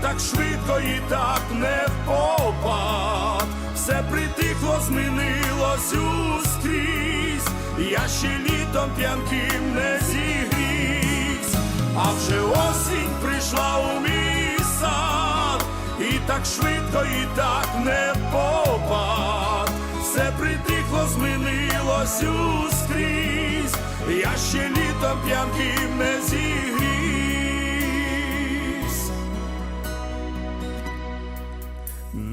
так швидко, і так не впопад. Все притихло, змінилось ускрізь, я ще літом п'янким не зігрівсь, а вже осінь прийшла у мій сад, і так швидко, і так не впопад. Все притихло, змінилось ускрізь, я ще літом п'янким не зігрівсь.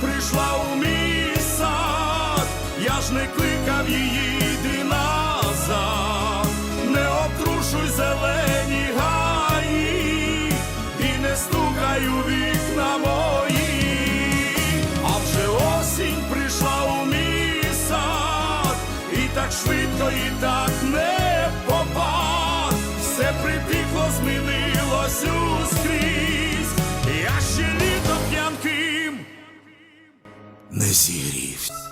Прийшла у мій сад, я ж не кликав її, йди назад, не обтрушуй зелені гаї і не стукай у вікна мої, а вже осінь прийшла у мій сад, і так швидко, і так не попад, все притихло, змінилось не зігрівсь.